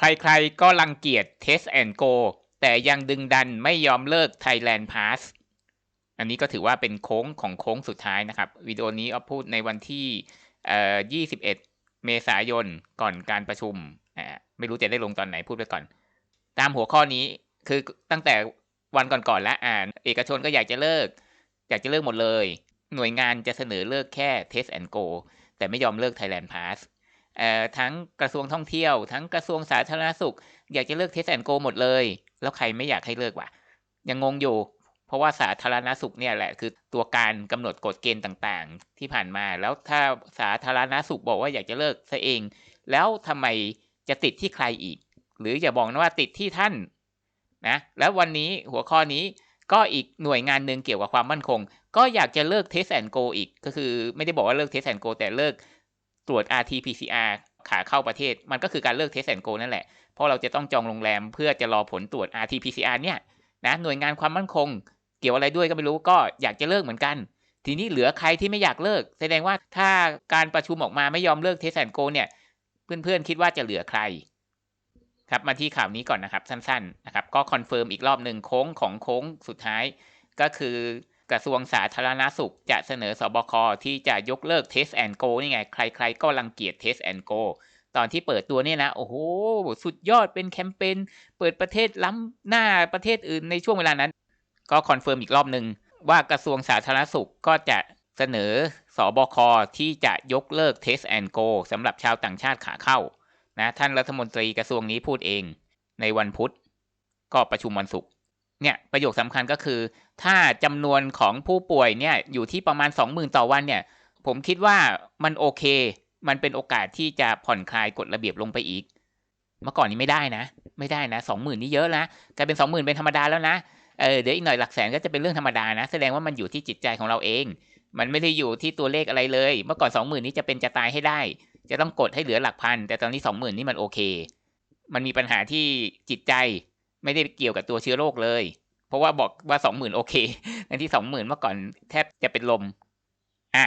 ใครๆก็รังเกียจ Test and Go แต่ยังดึงดันไม่ยอมเลิก Thailand Pass อันนี้ก็ถือว่าเป็นโค้งของโค้งสุดท้ายนะครับ วิดีโอนี้เอาพูดในวันที่ 21 เมษายนก่อนการประชุม ไม่รู้จะได้ลงตอนไหนพูดไปก่อน ตามหัวข้อนี้คือตั้งแต่วันก่อนๆแล้วอ่านเอกชนก็อยากจะเลิก อยากจะเลิกหมดเลย หน่วยงานจะเสนอเลิกแค่ Test and Go แต่ไม่ยอมเลิก Thailand Pass ทั้งกระทรวงท่องเที่ยว ทั้งกระทรวงสาธารณสุข อยากจะเลิก Test and Go หมดเลย แล้วใครไม่อยากให้เลิกวะยังงงอยู่ เพราะว่าสาธารณสุขเนี่ยแหละคือตัวการกำหนดกฎเกณฑ์ต่างๆ ที่ผ่านมา แล้วถ้าสาธารณสุขบอกว่าอยากจะเลิกซะเอง แล้วทำไมจะติดที่ใครอีก หรืออย่าบอกนะว่าติดที่ท่านนะ แล้ววันนี้หัวข้อนี้ก็อีกหน่วยงานหนึ่งเกี่ยวกับความมั่นคง ก็อยากจะเลิก Test and Go อีก ก็คือไม่ได้บอกว่าเลิก Test and Go แต่เลิก ตรวจ RT-PCR ขาเข้าประเทศ มันก็คือการเลิก Test and Go นั่นแหละ เพราะเราจะต้องจองโรงแรมเพื่อจะรอผลตรวจ RT-PCR เนี่ยนะหน่วยงานความมั่นคง เกี่ยวอะไรด้วยก็ไม่รู้ก็อยากจะเลิกเหมือนกัน ทีนี้เหลือใครที่ไม่อยากเลิก แสดงว่าถ้าการประชุมออกมาไม่ยอมเลิก Test and Go เนี่ยเพื่อนๆคิดว่าจะเหลือใครครับมาที่ข่าวนี้ก่อนนะครับสั้นๆนะครับก็คอนเฟิร์มอีกรอบหนึ่งโค้งของโค้งสุดท้าย ก็คือ กระทรวงสาธารณาสุขจะเสนอสบคที่จะยกเลิก Test and Go นี่ไง ใคร ๆ ก็รังเกียจ Test and Go ตอนที่เปิดตัวเนี่ยนะ โอ้โห สุดยอดเป็นแคมเปญเปิดประเทศล้ำหน้าประเทศอื่นในช่วงเวลานั้น ก็คอนเฟิร์มอีกรอบหนึ่งว่ากระทรวงสาธารณสุขก็จะเสนอสบคที่จะยกเลิก Test and Go สำหรับชาวต่างชาติขาเข้านะท่านรัฐมนตรีกระทรวงนี้พูดเองในวันพุธ ก็ประชุมวันศุกร์ เนี่ยประโยคสำคัญก็คือ ถ้าจำนวนของผู้ป่วยเนี่ยอยู่ที่ประมาณ 20,000 ต่อวันเนี่ยผมคิดว่ามันโอเค มันเป็นโอกาสที่จะผ่อนคลายกฎระเบียบลงไปอีก เมื่อก่อนนี้ไม่ได้นะ ไม่ได้นะสองหมื่นนี่เยอะนะกลายเป็นสองหมื่นเป็นธรรมดาแล้วนะเออเดี๋ยวอีกหน่อยหลักแสนก็จะเป็นเรื่องธรรมดานะ แสดงว่ามันอยู่ที่จิตใจของเราเอง มันไม่ได้อยู่ที่ตัวเลขอะไรเลย เมื่อก่อนสองหมื่นนี้จะเป็นจะตายให้ได้ จะต้องกดให้เหลือหลักพัน แต่ตอนนี้สองหมื่นนี่มันโอเค มันมีปัญหาที่จิตใจไม่ได้เกี่ยวกับตัวเชื้อโรคเลย เพราะว่าบอกว่าสองหมื่นโอเคในที่สองหมื่นเมื่อก่อนแทบจะเป็นลม อะ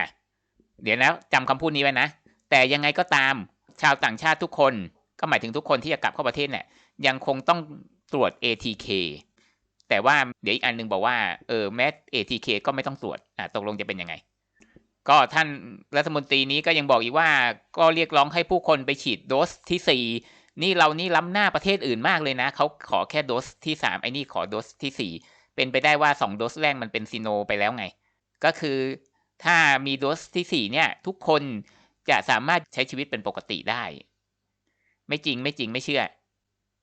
เดี๋ยวนะจำคำพูดนี้ไว้นะ แต่ยังไงก็ตามชาวต่างชาติทุกคน ก็หมายถึงทุกคนที่จะกลับเข้าประเทศเนี่ยยังคงต้องตรวจ ATK แต่ว่าเดี๋ยวอีกอันหนึงบอกว่าเออแม้ ATK ก็ไม่ต้องตรวจอะตกลงจะเป็นยังไง ก็ท่านรัฐมนตรีนี้ก็ยังบอกอีกว่า ก็เรียกร้องให้ผู้คนไปฉีดโดสที่สี่ นี่เรานี่ล้ำหน้าประเทศอื่นมากเลยนะ เขาขอแค่โดสที่สามไอ้นี่ขอโดสที่สี่เป็นไปได้ว่าสองโดสแรกมันเป็นซีโนไปแล้วไง ก็คือถ้ามีโดสที่สี่เนี่ย ทุกคนจะสามารถใช้ชีวิตเป็นปกติได้ ไม่จริงไม่จริงไม่เชื่อ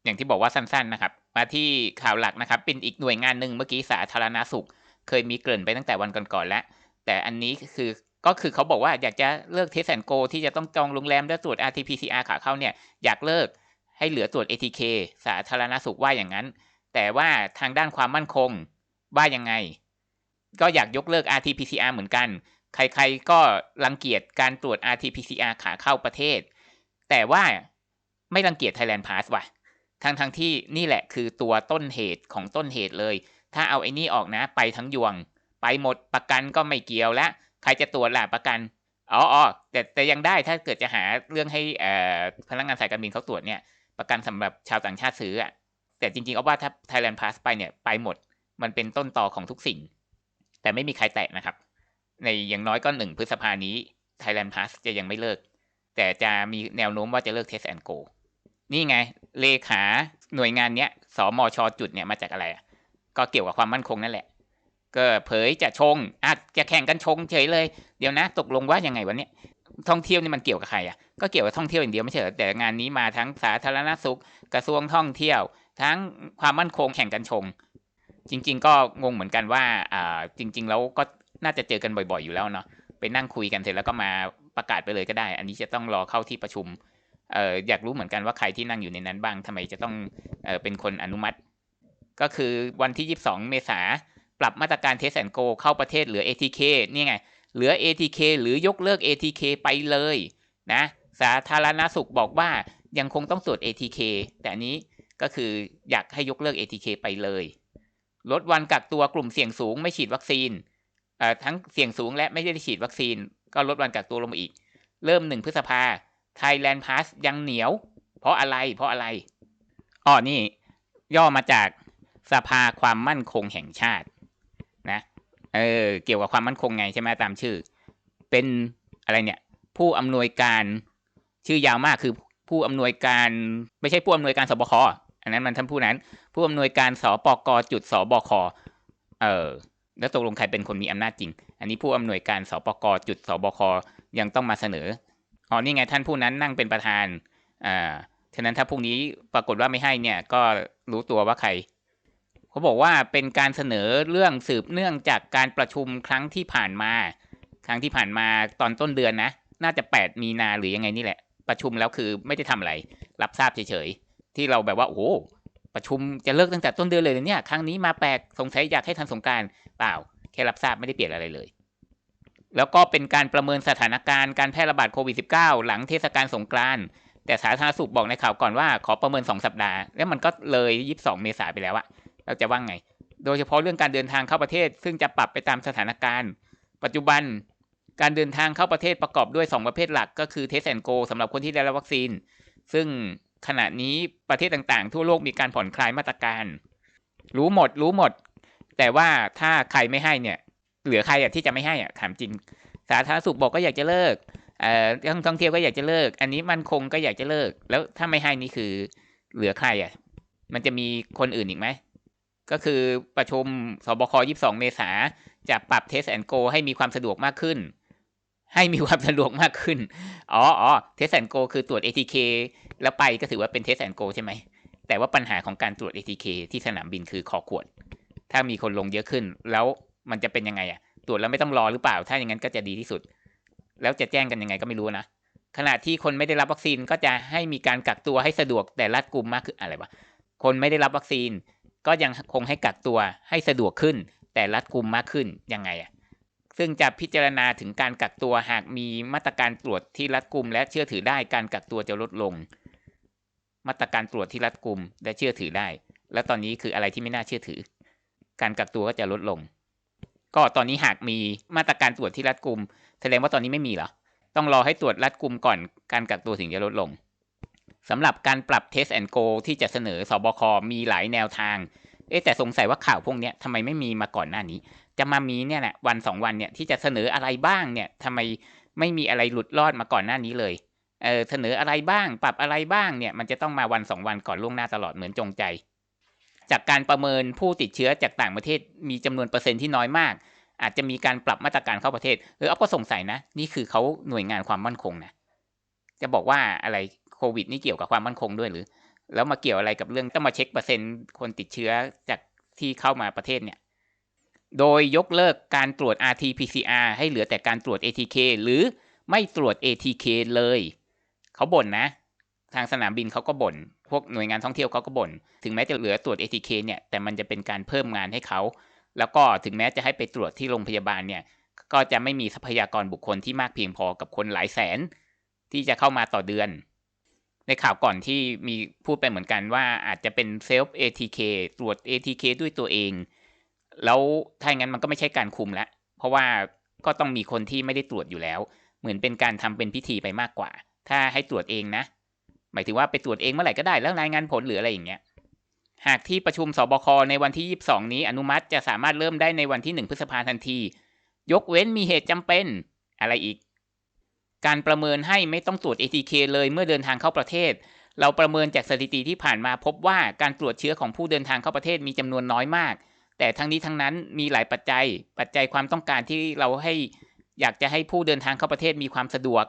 อย่างที่บอกว่าสั้นๆนะครับ มาที่ข่าวหลักนะครับ เป็นอีกหน่วยงานหนึ่งเมื่อกี้สาธารณาสุข เคยมีเกริ่นไปตั้งแต่วันก่อนๆแล้ว แต่อันนี้คือ ก็คือเขาบอกว่าอยากจะเลิกเทสแอนโกที่จะต้องจองโรงแรมและตรวจ RT-PCR ขาเข้าเนี่ยอยากเลิกให้เหลือตรวจ ATK สาธารณสุขว่าอย่างนั้น แต่ว่าทางด้านความมั่นคงว่ายังไง ก็อยากยกเลิก RT-PCR เหมือนกัน ใครๆก็รังเกียจการตรวจ RT-PCR ขาเข้าประเทศ แต่ว่าไม่รังเกียจ Thailand Pass ว่ะทั้งทั้งที่นี่แหละคือตัวต้นเหตุของต้นเหตุเลย ถ้าเอาไอ้นี่ออกนะ ไปทั้งยวง ไปหมดประกันก็ไม่เกี่ยวแล้ว ใครจะตรวจล่ะประกันอ๋ออแต่แต่ยังได้ถ้าเกิดจะหาเรื่องให้พนักงานสายการบินเขาตรวจเนี่ยประกันสำหรับชาวต่างชาติซื้ออะแต่จริงๆเอาว่าถ้า Thailand Pass ไปเนี่ยไปหมด มันเป็นต้นต่อของทุกสิ่ง แต่ไม่มีใครแตะนะครับ ในอย่างน้อยก็หนึ่งพฤษภานี้ Thailand Pass จะยังไม่เลิก แต่จะมีแนวโน้มว่าจะเลิก Test and Go นี่ไง เลขาหน่วยงานเนี้ยสมชจุดเนี่ยมาจากอะไรอะก็เกี่ยวกับความมั่นคงนั่นแหละ ก็เผยจะชงอาจจะแข่งกันชงเฉยเลย เดี๋ยวนะ ตกลงว่ายังไงวันนี้ท่องเที่ยวนี่มันเกี่ยวกับใครอะ ก็เกี่ยวกับท่องเที่ยวอย่างเดียวไม่ใช่แต่งานนี้มาทั้งสาธารณสุข กระทรวงท่องเที่ยว ทั้งความมั่นคงแข่งกันชง จริง ๆ ก็งงเหมือนกันว่าอ่าจริง ๆ แล้วก็น่าจะเจอกันบ่อย ๆ อยู่แล้วเนาะ ไปนั่งคุยกันเสร็จแล้วก็มาประกาศไปเลยก็ได้ อันนี้จะต้องรอเข้าที่ประชุมเอ่ออยากรู้เหมือนกันว่าใครที่นั่งอยู่ในนั้นบ้างทำไมจะต้องเอ่อเป็นคนอนุมัติ ก็คือวันที่ 22 เมษา ปรับมาตรการเทสแอนโกเข้าประเทศเหลือ ATK นี่ไง เหลือ ATK หรือยกเลิก ATK ไปเลยนะสาธารณสุขบอกว่ายังคงต้องตรวจ ATK แต่อันนี้ก็คืออยากให้ยกเลิก ATK ไปเลย ลดวันกักตัวกลุ่มเสี่ยงสูงไม่ฉีดวัคซีนทั้งเสี่ยงสูงและไม่ได้ฉีดวัคซีน ก็ลดวันกักตัวลงมาอีก เริ่มหนึ่งพฤษภา Thailand Pass ยังเหนียว เพราะอะไรเพราะอะไรอ๋อนี่ ย่อมาจากสภาความมั่นคงแห่งชาติ เออเกี่ยวกับความมั่นคงไงใช่ไหมตามชื่อ เป็นอะไรเนี่ย ผู้อำนวยการชื่อยาวมากคือผู้อำนวยการไม่ใช่ผู้อำนวยการสบคอันนั้นมันท่านผู้นั้น ผู้อำนวยการสปกจุดสบคเออแล้วตกลงใครเป็นคนมีอำนาจจริง อันนี้ผู้อำนวยการสปกจุดสบคยังต้องมาเสนออ๋อนี่ไงท่านผู้นั้นนั่งเป็นประธานอ่าฉะนั้นถ้าพรุ่งนี้ปรากฏว่าไม่ให้เนี่ยก็รู้ตัวว่าใคร เขาบอกว่าเป็นการเสนอเรื่องสืบเนื่องจากการประชุมครั้งที่ผ่านมา ครั้งที่ผ่านมาตอนต้นเดือนนะ น่าจะแปดมีนาหรือยังไงนี่แหละ ประชุมแล้วคือไม่ได้ทำอะไร รับทราบเฉยๆ ที่เราแบบว่า โอ้ประชุมจะเลิกตั้งแต่ต้นเดือนเลยเนี่ย ครั้งนี้มาแปลกสงสัยอยากให้ทันสงการเปล่า แค่รับทราบไม่ได้เปลี่ยนอะไรเลย แล้วก็เป็นการประเมินสถานการณ์การแพร่ระบาดโควิด -19 หลังเทศกาลสงกรานต์แต่สาธารณสุขบอกในข่าวก่อนว่าขอประเมิน 2 สัปดาห์ แล้วมันก็เลย 22 เมษายนไปแล้วอะ เราจะว่างไง โดยเฉพาะเรื่องการเดินทางเข้าประเทศ ซึ่งจะปรับไปตามสถานการณ์ ปัจจุบันการเดินทางเข้าประเทศประกอบด้วย 2 ประเภทหลักก็คือเทสแอนโกสำหรับคนที่ได้รับวัคซีน ซึ่งขณะนี้ประเทศต่างๆ ทั่วโลกมีการผ่อนคลายมาตรการ รู้หมดรู้หมด แต่ว่าถ้าใครไม่ให้เนี่ย เหลือใครอะที่จะไม่ให้อะถามจริง สาธารณสุขบอกก็อยากจะเลิกเอ่อท่องเที่ยวก็อยากจะเลิก อันนี้มันคงก็อยากจะเลิก แล้วถ้าไม่ให้นี่คือเหลือใครอะ มันจะมีคนอื่นอีกไหม ก็คือประชุมสบค22 เมษาจะปรับเทสแอนโกให้มีความสะดวกมากขึ้น ให้มีความสะดวกมากขึ้น อ๋ออ๋อเทสแอนโกคือตรวจ ATK แล้วไปก็ถือว่าเป็นเทสแอนโกใช่ไหม แต่ว่าปัญหาของการตรวจ ATK ที่สนามบินคือคอขวด ถ้ามีคนลงเยอะขึ้น แล้วมันจะเป็นยังไงอะตรวจแล้วไม่ต้องรอหรือเปล่า ถ้าอย่างนั้นก็จะดีที่สุด แล้วจะแจ้งกันยังไงก็ไม่รู้นะ ขณะที่คนไม่ได้รับวัคซีนก็จะให้มีการกักตัวให้สะดวกแต่รัดกุมมากขึ้นอะไรวะ คนไม่ได้รับวัคซีน ก็ยังคงให้กักตัวให้สะดวกขึ้น แต่รัดกุมมากขึ้นยังไงอะซึ่งจะพิจารณาถึงการกักตัวหากมีมาตรการตรวจที่รัดกุม และเชื่อถือได้การกักตัวจะลดลง มาตรการตรวจที่รัดกุมและเชื่อถือได้ แล้วตอนนี้คืออะไรที่ไม่น่าเชื่อถือ การกักตัวก็จะลดลง ก็ตอนนี้หากมีมาตรการตรวจที่รัดกุม แสดงว่าตอนนี้ไม่มีเหรอต้องรอให้ตรวจรัดกุมก่อนการกักตัวถึงจะลดลง สำหรับการปรับ Test and Go ที่จะเสนอสบคมีหลายแนวทาง เอ๊แต่สงสัยว่าข่าวพวกนี้ทำไมไม่มีมาก่อนหน้านี้ จะมามีเนี่ยแหละวันสองวันเนี่ยที่จะเสนออะไรบ้างเนี่ยทำไมไม่มีอะไรหลุดรอดมาก่อนหน้านี้เลยเออเสนออะไรบ้าง ปรับอะไรบ้างเนี่ยมันจะต้องมาวันสองวันก่อนล่วงหน้าตลอดเหมือนจงใจ จากการประเมินผู้ติดเชื้อจากต่างประเทศมีจำนวนเปอร์เซ็นต์ที่น้อยมาก อาจจะมีการปรับมาตรการเข้าประเทศเออเอาก็สงสัยนะ นี่คือเขาหน่วยงานความมั่นคงนะจะบอกว่าอะไร โควิดนี่เกี่ยวกับความมั่นคงด้วยหรือ แล้วมาเกี่ยวอะไรกับเรื่องต้องมาเช็คเปอร์เซ็นต์คนติดเชื้อจากที่เข้ามาประเทศเนี่ย โดยยกเลิกการตรวจ RT-PCR ให้เหลือแต่การตรวจ ATK หรือไม่ตรวจ ATK เลย เขาบ่นนะ ทางสนามบินเขาก็บ่น พวกหน่วยงานท่องเที่ยวเขาก็บ่น ถึงแม้จะเหลือตรวจ ATK เนี่ย แต่มันจะเป็นการเพิ่มงานให้เขา แล้วก็ถึงแม้จะให้ไปตรวจที่โรงพยาบาลเนี่ย ก็จะไม่มีทรัพยากรบุคคลที่มากเพียงพอกับคนหลายแสน ที่จะเข้ามาต่อเดือน ในข่าวก่อนที่มีพูดไปเหมือนกันว่าอาจจะเป็นเซลฟ์ ATK ตรวจ ATK ด้วยตัวเอง แล้วถ้าอย่างนั้นมันก็ไม่ใช่การคุมแล้วเพราะว่าก็ต้องมีคนที่ไม่ได้ตรวจอยู่แล้ว เหมือนเป็นการทำเป็นพิธีไปมากกว่า ถ้าให้ตรวจเองนะ หมายถึงว่าไปตรวจเองเมื่อไหร่ก็ได้แล้วรายงานผลหรืออะไรอย่างเงี้ย หากที่ประชุมสบคในวันที่ 22 นี้อนุมัติจะสามารถเริ่มได้ในวันที่ 1 พฤษภาทันที ยกเว้นมีเหตุจำเป็นอะไรอีก การประเมินให้ไม่ต้องตรวจ ATK เลยเมื่อเดินทางเข้าประเทศ เราประเมินจากสถิติที่ผ่านมาพบว่าการตรวจเชื้อของผู้เดินทางเข้าประเทศมีจำนวนน้อยมาก แต่ทั้งนี้ทั้งนั้นมีหลายปัจจัย ปัจจัยความต้องการที่เราให้อยากจะให้ผู้เดินทางเข้าประเทศมีความสะดวก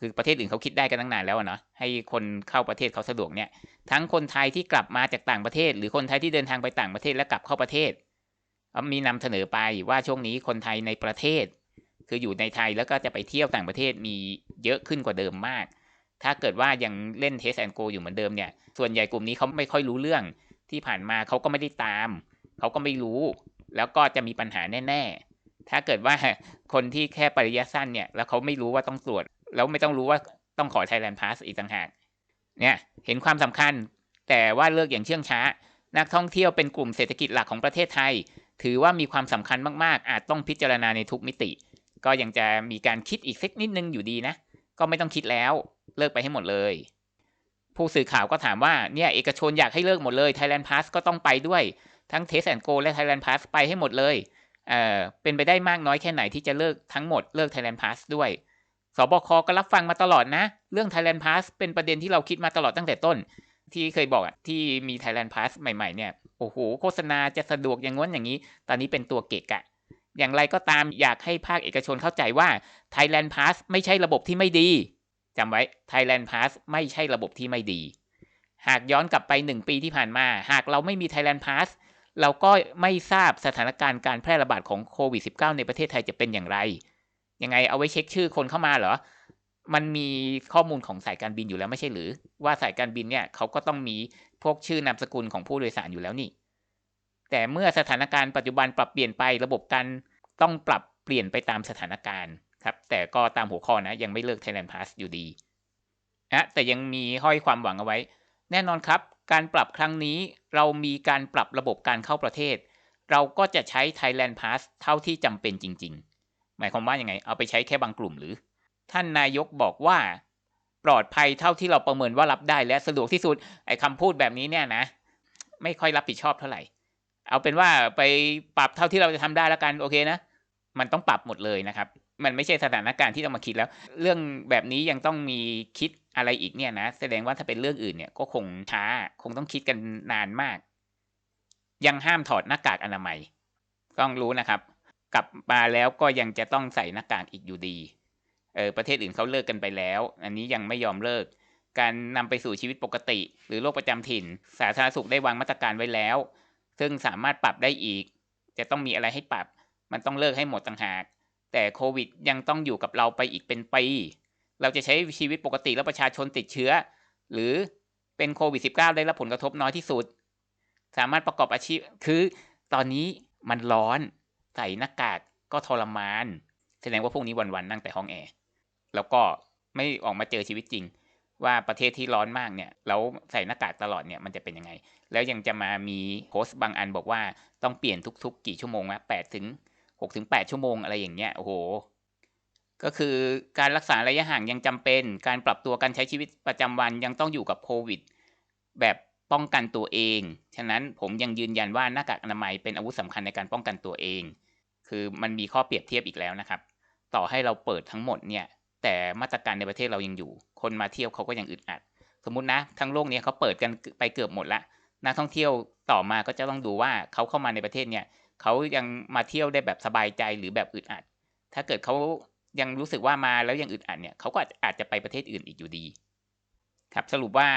คือประเทศอื่นเขาคิดได้กันตั้งนานแล้วเนาะให้คนเข้าประเทศเขาสะดวกเนี่ย ทั้งคนไทยที่กลับมาจากต่างประเทศ หรือคนไทยที่เดินทางไปต่างประเทศและกลับเข้าประเทศมีนำเสนอไปว่าช่วงนี้คนไทยในประเทศ คืออยู่ในไทยแล้วก็จะไปเที่ยวต่างประเทศมีเยอะขึ้นกว่าเดิมมาก ถ้าเกิดว่ายังเล่นเทสแอนโกอยู่เหมือนเดิมเนี่ย ส่วนใหญ่กลุ่มนี้เขาไม่ค่อยรู้เรื่องที่ผ่านมาเขาก็ไม่ได้ตาม เขาก็ไม่รู้ แล้วก็จะมีปัญหาแน่ ๆ ถ้าเกิดว่าคนที่แค่ปริยะสั้นเนี่ย แล้วเขาไม่รู้ว่าต้องตรวจ แล้วไม่ต้องรู้ว่าต้องขอ Thailand Pass อีกต่างหาก เนี่ย เห็นความสำคัญ แต่ว่าเลิกอย่างเชื่องช้า นักท่องเที่ยวเป็นกลุ่มเศรษฐกิจหลักของประเทศไทย ถือว่ามีความสำคัญมากๆ อาจต้องพิจารณาในทุกมิติ ก็ยังจะมีการคิดอีกสักนิดนึงอยู่ดีนะ ก็ไม่ต้องคิดแล้วเลิกไปให้หมดเลย ผู้สื่อข่าวก็ถามว่าเนี่ยเอกชนอยากให้เลิกหมดเลย Thailand Pass ก็ต้องไปด้วยทั้ง Test and Go และ Thailand Pass ไปให้หมดเลยเอ่อเป็นไปได้มากน้อยแค่ไหนที่จะเลิกทั้งหมดเลิก Thailand Pass ด้วยสบคก็รับฟังมาตลอดนะ เรื่อง Thailand Pass เป็นประเด็นที่เราคิดมาตลอดตั้งแต่ต้น ที่เคยบอกอะที่มี Thailand Pass ใหม่ๆเนี่ยโอ้โหโฆษณาจะสะดวกอย่างง้นอย่างนี้ ตอนนี้เป็นตัวเกะกะ อย่างไรก็ตามอยากให้ภาคเอกชนเข้าใจว่า Thailand Pass ไม่ใช่ระบบที่ไม่ดีจำไว้ Thailand Pass ไม่ใช่ระบบที่ไม่ดี หากย้อนกลับไป 1 ปีที่ผ่านมา หากเราไม่มี Thailand Pass เราก็ไม่ทราบสถานการณ์การแพร่ระบาดของโควิด -19 ในประเทศไทยจะเป็นอย่างไร ยังไงเอาไว้เช็คชื่อคนเข้ามาเหรอ มันมีข้อมูลของสายการบินอยู่แล้วไม่ใช่หรือ ว่าสายการบินเนี่ยเขาก็ต้องมีพวกชื่อนามสกุลของผู้โดยสารอยู่แล้วนี่ แต่เมื่อสถานการณ์ปัจจุบันปรับเปลี่ยนไประบบการต้องปรับเปลี่ยนไปตามสถานการณ์ครับแต่ก็ตามหัวข้อนะ ยังไม่เลิก Thailand Pass อยู่ดีนะแต่ยังมีห้อยความหวังเอาไว้ แน่นอนครับ การปรับครั้งนี้เรามีการปรับระบบการเข้าประเทศ เราก็จะใช้ Thailand Pass เท่าที่จำเป็นจริง ๆ หมายความว่ายังไง เอาไปใช้แค่บางกลุ่มหรือ ท่านนายกบอกว่า ปลอดภัยเท่าที่เราประเมินว่ารับได้และสะดวกที่สุดไอ้คำพูดแบบนี้เนี่ยนะ ไม่ค่อยรับผิดชอบเท่าไหร่ เอาเป็นว่าไปปรับเท่าที่เราจะทำได้แล้วกันโอเคนะ มันต้องปรับหมดเลยนะครับ มันไม่ใช่สถานการณ์ที่ต้องมาคิดแล้ว เรื่องแบบนี้ยังต้องมีคิดอะไรอีกเนี่ยนะ แสดงว่าถ้าเป็นเรื่องอื่นเนี่ยก็คงช้าคงต้องคิดกันนานมาก ยังห้ามถอดหน้ากากอนามัย ต้องรู้นะครับ กลับมาแล้วก็ยังจะต้องใส่หน้ากากอีกอยู่ดีเออประเทศอื่นเขาเลิกกันไปแล้ว อันนี้ยังไม่ยอมเลิก การนำไปสู่ชีวิตปกติ หรือโรคประจำถิ่น สาธารณสุขได้วางมาตรการไว้แล้ว ซึ่งสามารถปรับได้อีก จะต้องมีอะไรให้ปรับ มันต้องเลิกให้หมดต่างหาก แต่โควิดยังต้องอยู่กับเราไปอีกเป็นปี เราจะใช้ชีวิตปกติแล้วประชาชนติดเชื้อ หรือเป็นโควิด -19 ได้รับผลกระทบน้อยที่สุด สามารถประกอบอาชีพ คือตอนนี้มันร้อน ใส่หน้ากากก็ทรมาน แสดงว่าพวกนี้วันๆนั่งแต่ห้องแอร์ แล้วก็ไม่ออกมาเจอชีวิตจริง ว่าประเทศที่ร้อนมากเนี่ยแล้วใส่หน้ากากตลอดเนี่ยมันจะเป็นยังไง แล้วยังจะมามีโพสต์บางอันบอกว่าต้องเปลี่ยนทุกๆ กี่ชั่วโมงนะแปดถึงหกถึงแปดชั่วโมงอะไรอย่างเงี้ยโอ้โห ก็คือการรักษาระยะห่างยังจำเป็น การปรับตัวการใช้ชีวิตประจำวันยังต้องอยู่กับโควิด แบบป้องกันตัวเอง ฉะนั้นผมยังยืนยันว่าหน้ากากอนามัยเป็นอาวุธสำคัญในการป้องกันตัวเอง คือมันมีข้อเปรียบเทียบอีกแล้วนะครับ ต่อให้เราเปิดทั้งหมดเนี่ย แต่มาตรการในประเทศเรายังอยู่ คนมาเที่ยวเขาก็ยังอึดอัด สมมตินะ ทั้งโลกนี้เขาเปิดกันไปเกือบหมดละนักท่องเที่ยวต่อมาก็จะต้องดูว่าเขาเข้ามาในประเทศเนี่ยเขายังมาเที่ยวได้แบบสบายใจหรือแบบอึดอัด ถ้าเกิดเขายังรู้สึกว่ามาแล้วยังอึดอัดเนี่ยเขาก็อาจจะไปประเทศอื่นอีกอยู่ดี ครับสรุปว่า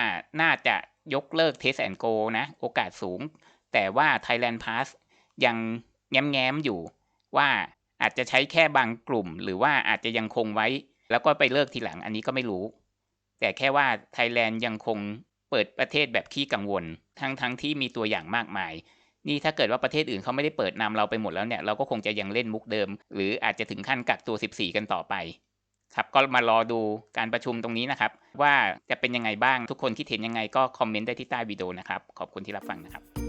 น่าจะยกเลิก Test and Go นะ โอกาสสูง แต่ว่า Thailand Pass ยังแง้มๆอยู่ว่าอาจจะใช้แค่บางกลุ่ม หรือว่าอาจจะยังคงไว้ แล้วก็ไปเลิกทีหลังอันนี้ก็ไม่รู้ แต่แค่ว่าไทยแลนด์ยังคงเปิดประเทศแบบขี้กังวล ทั้งทั้งที่มีตัวอย่างมากมาย นี่ถ้าเกิดว่าประเทศอื่นเขาไม่ได้เปิดนำเราไปหมดแล้วเนี่ยเราก็คงจะยังเล่นมุกเดิม หรืออาจจะถึงขั้นกักตัว 14 กันต่อไปครับก็มารอดูการประชุมตรงนี้นะครับ ว่าจะเป็นยังไงบ้างทุกคนคิดเห็นยังไงก็คอมเมนต์ได้ที่ใต้วิดีโอนะครับ ขอบคุณที่รับฟังนะครับ